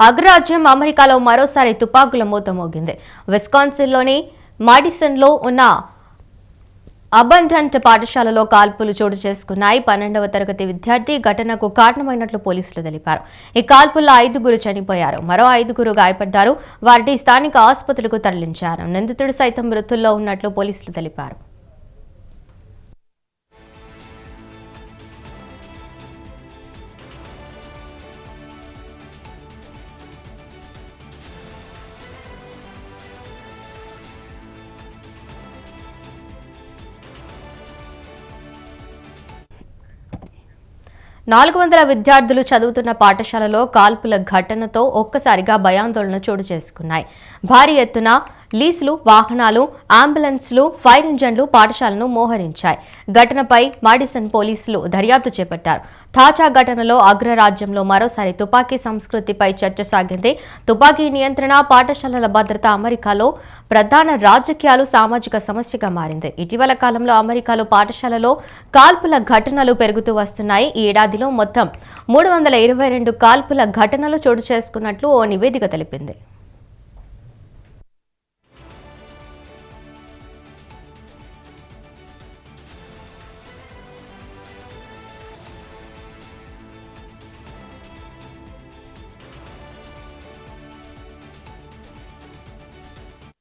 అగ్రరాజ్యం అమెరికాలో మరోసారి తుపాకుల మూత మోగింది. విస్కాన్సిన్లోని మాడిసన్లో ఉన్న అబండెంట్ పాఠశాలలో కాల్పులు చోటు చేసుకున్నాయి. పన్నెండవ తరగతి విద్యార్థి ఘటనకు కారణమైనట్లు పోలీసులు తెలిపారు. ఈ కాల్పుల్లో ఐదుగురు చనిపోయారు. మరో ఐదుగురు గాయపడ్డారు. వారిని స్థానిక ఆసుపత్రులకు తరలించారు. నిందితుడు సైతం మృతుల్లో ఉన్నట్లు పోలీసులు తెలిపారు. నాలుగు వందల విద్యార్థులు చదువుతున్న పాఠశాలలో కాల్పుల ఘటనతో ఒక్కసారిగా భయాందోళన చోటు చేసుకున్నాయి. భారీ ఎత్తున లీసులు వాహనాలు అంబులెన్స్లు ఫైర్ ఇంజన్లు పాఠశాలను మోహరించాయి. ఘటనపై మాడిసన్ పోలీసులు దర్యాప్తు చేపట్టారు. తాజా ఘటనలో అగ్రరాజ్యంలో మరోసారి తుపాకీ సంస్కృతిపై చర్చ సాగింది. తుపాకీ నియంత్రణ పాఠశాలల భద్రత అమెరికాలో ప్రధాన రాజకీయాలు సామాజిక సమస్యగా మారింది. ఇటీవల కాలంలో అమెరికాలో పాఠశాలలో కాల్పుల ఘటనలు పెరుగుతూ వస్తున్నాయి. ఈ ఏడాదిలో మొత్తం మూడు వందల ఇరవై రెండు కాల్పుల ఘటనలు చోటు చేసుకున్నట్లు ఓ నివేదిక తెలిపింది.